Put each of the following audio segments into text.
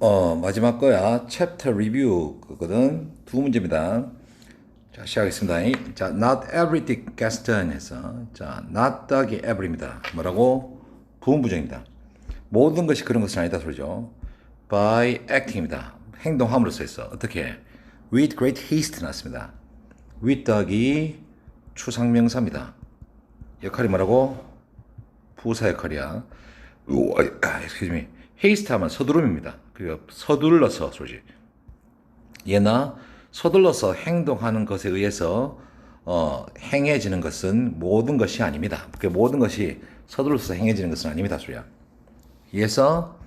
어, 마지막 거야. 챕터 리뷰 그거든. 두 문제입니다. 자, 시작하겠습니다. 자, not everything gets done 해서 자, not 더하기 every입니다. 뭐라고? 부분부정입니다. 모든 것이 그런 것은 아니다 소리죠. by acting입니다. 행동함으로써 해서 어떻게? with great haste 나왔습니다. with 더하기 추상명사입니다. 역할이 뭐라고? 부사 역할이야. 우, 아, excuse me. haste 하면 서두름입니다. 그리고 서둘러서 소지. 예나 서둘러서 행동하는 것에 의해서 어, 행해지는 것은 모든 것이 아닙니다. 그 모든 것이 서둘러서 행해지는 것은 아닙니다, 소리야. 그래서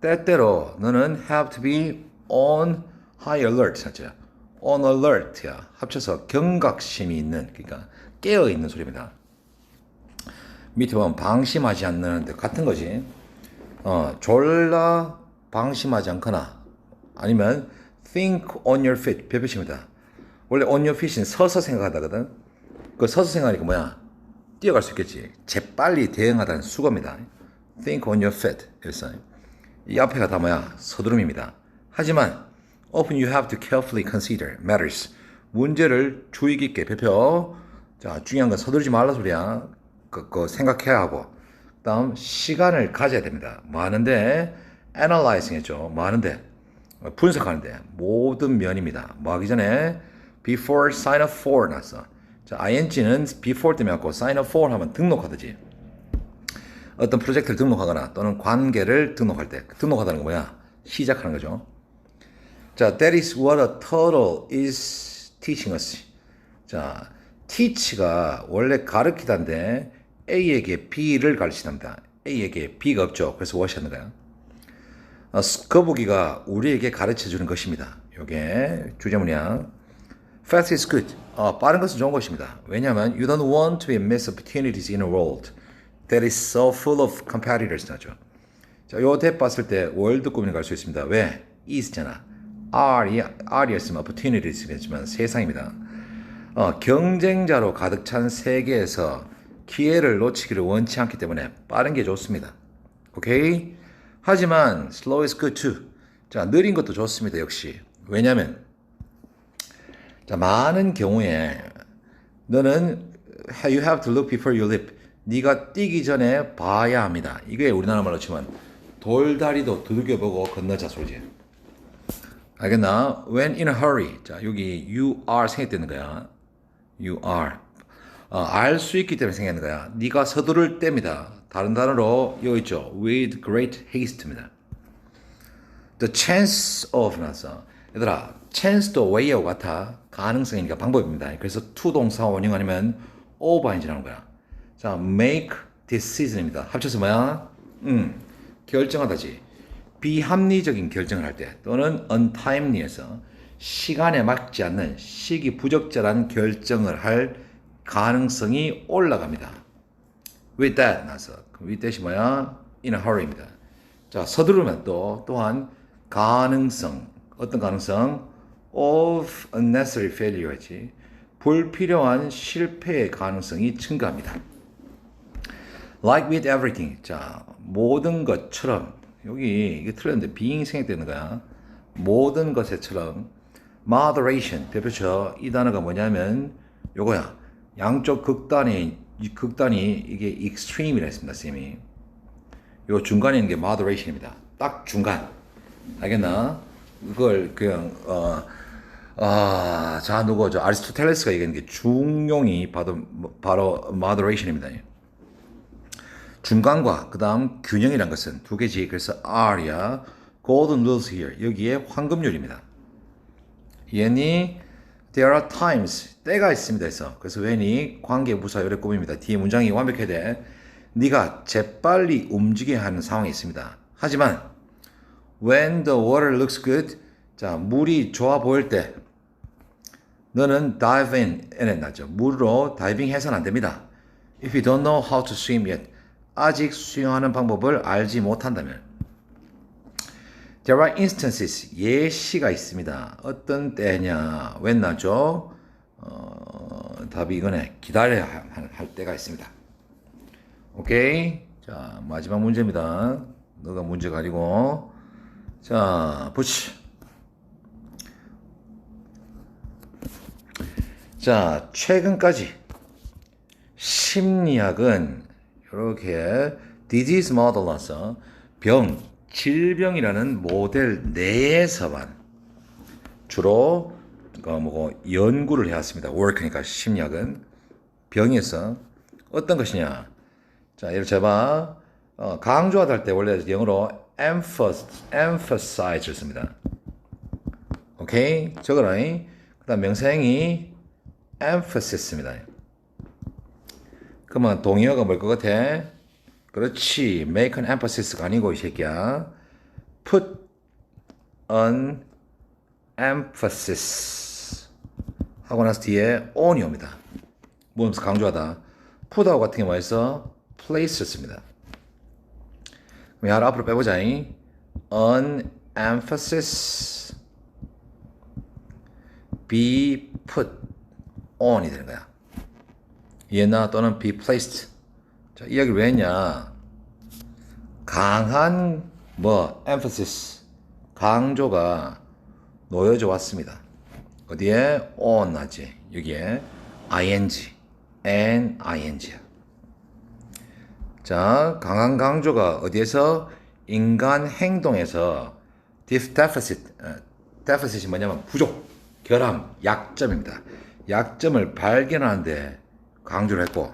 때때로 너는 have to be on high alert 하죠. on alert야. 합쳐서 경각심이 있는 그러니까 깨어 있는 소리입니다. 밑에 보면 방심하지 않는데 같은 거지. 어, 졸라 방심하지 않거나 아니면 think on your feet 별표입니다. 원래 on your feet은 서서 생각하다거든. 그 서서 생각하니까 뭐야? 뛰어갈 수 있겠지. 재빨리 대응하다는 수거입니다. think on your feet. 그래서 이 앞에가 다 뭐야? 서두름입니다. 하지만 often you have to carefully consider matters. 문제를 주의 깊게 별표. 자, 중요한 건 서두르지 말라 소리야. 그, 그 생각해야 하고. 다음 시간을 가져야 됩니다. 뭐 하는데 analyzing 했죠. 뭐 하는데 분석하는데 모든 면입니다. 뭐 하기 전에 before sign up for 났어. 자, ing는 before 때문에 갖고 sign up for 하면 등록하듯이 어떤 프로젝트를 등록하거나 또는 관계를 등록할 때 등록하다는 거 뭐야? 시작하는 거죠. 자, that is what a turtle is teaching us. 자, teach가 원래 가르치다인데 A에게 B를 가르치답니다. A에게 B가 없죠. 그래서 what 하는 거야. 어, 거북이가 우리에게 가르쳐 주는 것입니다. 요게 주제문이야. Fast is good. 어, 빠른 것은 좋은 것입니다. 왜냐하면 you don't want to miss opportunities in a world that is so full of competitors 나죠. 자, 요대 봤을 때 월드 꿈이 갈수 있습니다. 왜? is잖아. R이 R이었으면 opportunities겠지만 세상입니다. 어, 경쟁자로 가득 찬 세계에서 기회를 놓치기를 원치 않기 때문에 빠른 게 좋습니다. 오케이? 하지만 slow is good too. 자, 느린 것도 좋습니다. 역시. 왜냐면 자, 많은 경우에 너는 you have to look before you leap. 네가 뛰기 전에 봐야 합니다. 이게 우리나라 말로 치면 돌다리도 두들겨 보고 건너자 소리지. 알겠나? When in a hurry. 자, 여기 you are 생각되는 거야. You are. 어, 알 수 있기 때문에 생각하는 거야. 네가 서두를 때입니다. 다른 단어로 여기 있죠. with great haste입니다. the chance of 나서 얘들아 chance도 way하고 같아 가능성이니까 방법입니다. 그래서 to 동사 원형 아니면 over인 지 나오는 거야. 자 make decision입니다. 합쳐서 뭐야? 음 결정하다지. 비합리적인 결정을 할 때 또는 untimely에서 시간에 맞지 않는 시기 부적절한 결정을 할 가능성이 올라갑니다. with that 나서 with that이 뭐야? in a hurry입니다. 자 서두르면 또 또한 가능성 어떤 가능성 of unnecessary failure지 불필요한 실패의 가능성이 증가합니다. like with everything 자 모든 것처럼 여기 이게 틀렸는데 being 생략되는 거야. 모든 것에처럼 moderation 대표죠. 이 단어가 뭐냐면 요거야. 양쪽 극단이 이 극단이 이게 extreme이라 했습니다, 쌤이. 요 중간에 있는 게 moderation입니다. 딱 중간. 알겠나? 그걸 그냥 어 아, 자 누구 저 아리스토텔레스가 얘기하는 게 중용이 바로 바로 moderation입니다. 중간과 그다음 균형이란 것은 두 개지. 그래서 R이야. golden rules here. 여기에 황금률입니다. 얘니 there are times 때가 있습니다. 해서 그래서 when이 관계 부사 요래 꿈입니다. 뒤에 문장이 완벽해야 돼. 네가 재빨리 움직여야 하는 상황이 있습니다. 하지만 when the water looks good 자 물이 좋아 보일 때 너는 dive in 에 나죠. 물로 다이빙 해서는 안 됩니다. If you don't know how to swim yet 아직 수영하는 방법을 알지 못한다면 There are instances 예시가 있습니다. 어떤 때냐 when 나죠. 어, 답이 이거네. 기다려야 할, 할 때가 있습니다. 오케이. 자 마지막 문제입니다. 너가 문제 가지고 자, 붙이. 자, 최근까지 심리학은 이렇게 disease model로서 병, 질병이라는 모델 내에서만 주로 그 뭐고 연구를 해왔습니다. work니까 심리학은 병에서 어떤 것이냐. 자, 예를 들어봐. 어, 강조하다 할 때 원래 영어로 emphasize, 씁니다. 오케이? 저거라. 그 다음 명사형이 emphasis입니다. 그러면 동의어가 뭘 것 같아? 그렇지. make an emphasis 아니고 이 새끼야. put an emphasis 하고 나서 뒤에 on이 옵니다. 뭐면서 강조하다. put하고 같은 경우에 서 place를 씁니다. 그럼 야를 앞으로 빼보자. an emphasis be put on이 되는 거야. 이해나 또는 be placed. 자, 이 이야기를 왜 했냐? 강한 뭐 emphasis 강조가 놓여져 왔습니다. 어디에 on 하지? 여기에 ing, and ing야. 자, 강한 강조가 어디에서 인간 행동에서 def- deficit, 어, deficit이 뭐냐면 부족, 결함, 약점입니다. 약점을 발견하는데 강조를 했고,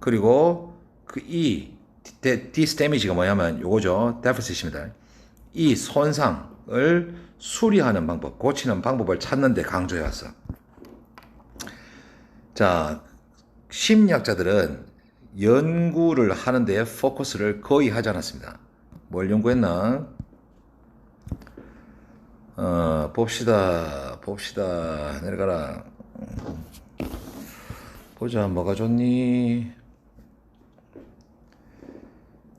그리고 그이 this damage가 뭐냐면 요거죠. deficit입니다. 이 손상을 수리하는 방법, 고치는 방법을 찾는데 강조해 왔어. 자, 심리학자들은 연구를 하는 데 포커스를 거의 하지 않았습니다. 뭘 연구했나? 어, 봅시다. 봅시다. 내려가라. 보자. 뭐가 좋니?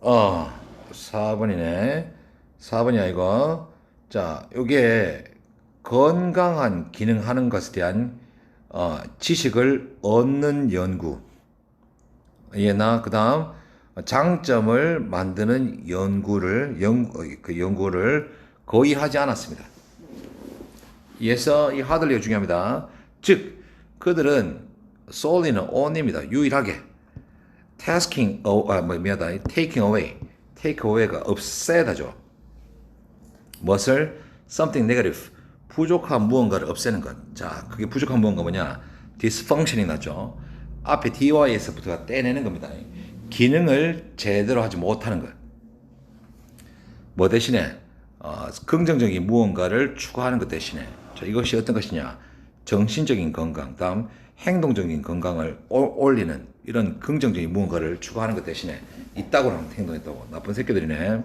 어, 4번이네. 4번이 아니고. 자, 요게 건강한 기능하는 것에 대한 어, 지식을 얻는 연구. 예나 그 다음 장점을 만드는 연구를 연, 그 연구를 거의 하지 않았습니다. 이에서 이 하들리가 중요합니다. 즉 그들은 solely는 only입니다. 유일하게 tasking 어, 아, 뭐 미안하다. taking away take away가 없애다죠. 무엇을 something negative 부족한 무언가를 없애는 것. 자, 그게 부족한 무언가 뭐냐? dysfunction이 나죠. 앞에 dy에서부터가 떼내는 겁니다. 기능을 제대로 하지 못하는 것. 뭐 대신에 어, 긍정적인 무언가를 추구하는 것 대신에 자, 이것이 어떤 것이냐? 정신적인 건강, 다음 행동적인 건강을 오- 올리는 이런 긍정적인 무언가를 추구하는 것 대신에 이따구로 행동했다고 나쁜 새끼들이네.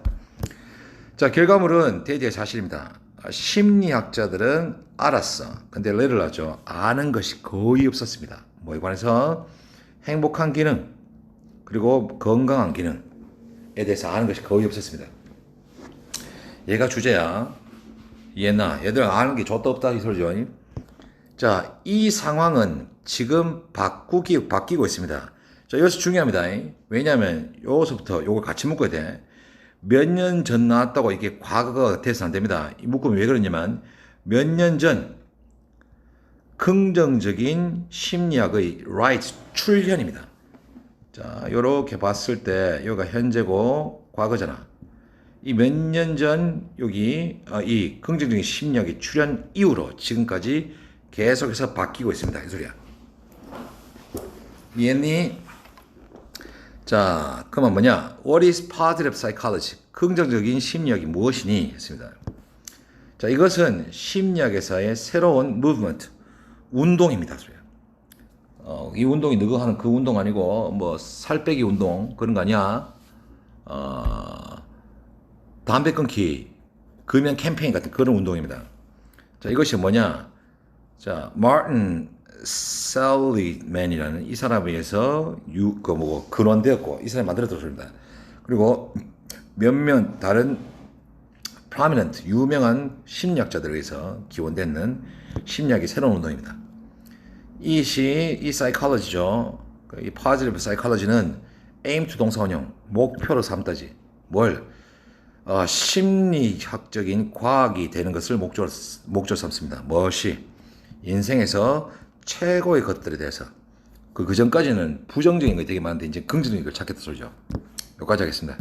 자, 결과물은 대개 사실입니다. 아, 심리학자들은 알았어. 근데 레를 하죠. 아는 것이 거의 없었습니다. 뭐에 관해서 행복한 기능, 그리고 건강한 기능에 대해서 아는 것이 거의 없었습니다. 얘가 주제야. 얘나, 얘들 아는 게 좋다 없다 이 소리죠. 자, 이 상황은 지금 바꾸기, 바뀌고 있습니다. 자, 여기서 중요합니다. 왜냐하면 여기서부터 요걸 같이 묶어야 돼. 몇 년 전 나왔다고 이게 과거가 돼서 안 됩니다. 이 묶음이 왜 그러냐면 몇 년 전 긍정적인 심리학의 right 출현입니다. 자, 요렇게 봤을 때 여기가 현재고 과거잖아. 이 몇 년 전 여기 어, 이 긍정적인 심리학의 출현 이후로 지금까지 계속해서 바뀌고 있습니다. 이 소리야. 이해니? 자, 그러면 뭐냐? What is positive psychology? 긍정적인 심리학이 무엇이니? 했습니다. 자, 이것은 심리학에서의 새로운 movement, 운동입니다. 어, 이 운동이 너가 하는 그 운동 아니고 뭐 살 빼기 운동 그런 거 아니야. 어, 담배 끊기, 금연 캠페인 같은 그런 운동입니다. 자, 이것이 뭐냐? 자, 마틴 셀리맨이라는 이 사람에 의해서 유, 그 뭐, 근원되었고, 이 사람이 만들어졌습니다. 그리고 몇몇 다른 prominent, 유명한 심리학자들에 의해서 기원되는 심리학의 새로운 운동입니다. 이 시, 이 psychology죠. 그이 positive psychology는 aim to 동사원형, 목표로 삼다지. 뭘? 어, 심리학적인 과학이 되는 것을 목적으로, 목적으로 삼습니다. 무엇이? 인생에서 최고의 것들에 대해서. 그, 그 전까지는 부정적인 것이 되게 많은데, 이제 긍정적인 걸 찾겠다 소리죠. 여기까지 하겠습니다.